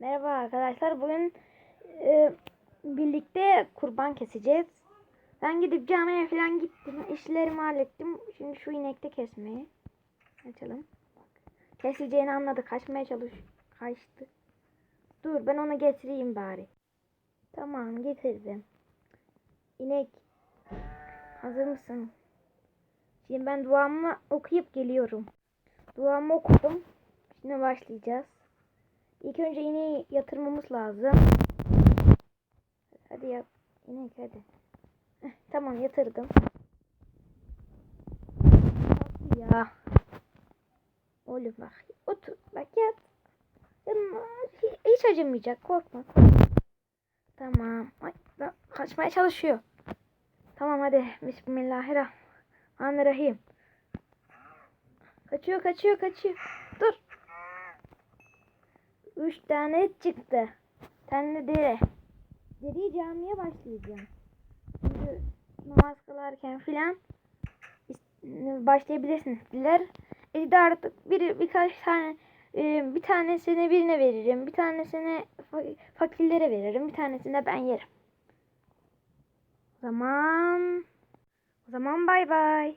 Merhaba arkadaşlar. Bugün e, birlikte kurban keseceğiz. Ben gidip camiye falan gittim. İşlerimi hallettim. Şimdi şu inekte kesmeyi açalım. Bak. Kesileceğini anladı. Kaçmaya çalış. Kaçtı. Dur ben onu getireyim bari. Tamam getirdim. İnek. Hazır mısın? Şimdi ben duamı okuyup geliyorum. Duamı okudum. Şimdi başlayacağız. İlk önce ineği yatırmamız lazım. Hadi yap. İnek hadi. Tamam yatırdım. Ya. Oğlum bak. Otur. Bak yat. Hiç acımayacak. Korkma. Tamam. Ay, kaçmaya çalışıyor. Tamam hadi. Bismillahirrahmanirrahim. Kaçıyor kaçıyor kaçıyor. Dur. Üç tane çıktı. Tane de deri. Deriyi camiye başlayacağım. Şimdi namaz kılarken filan başlayabilirsiniz. Diler. E de artık bir, birkaç tane e, bir tanesini birine veririm. Bir tanesini fa- fakirlere veririm. Bir tanesini de ben yerim. O zaman o zaman bay bay.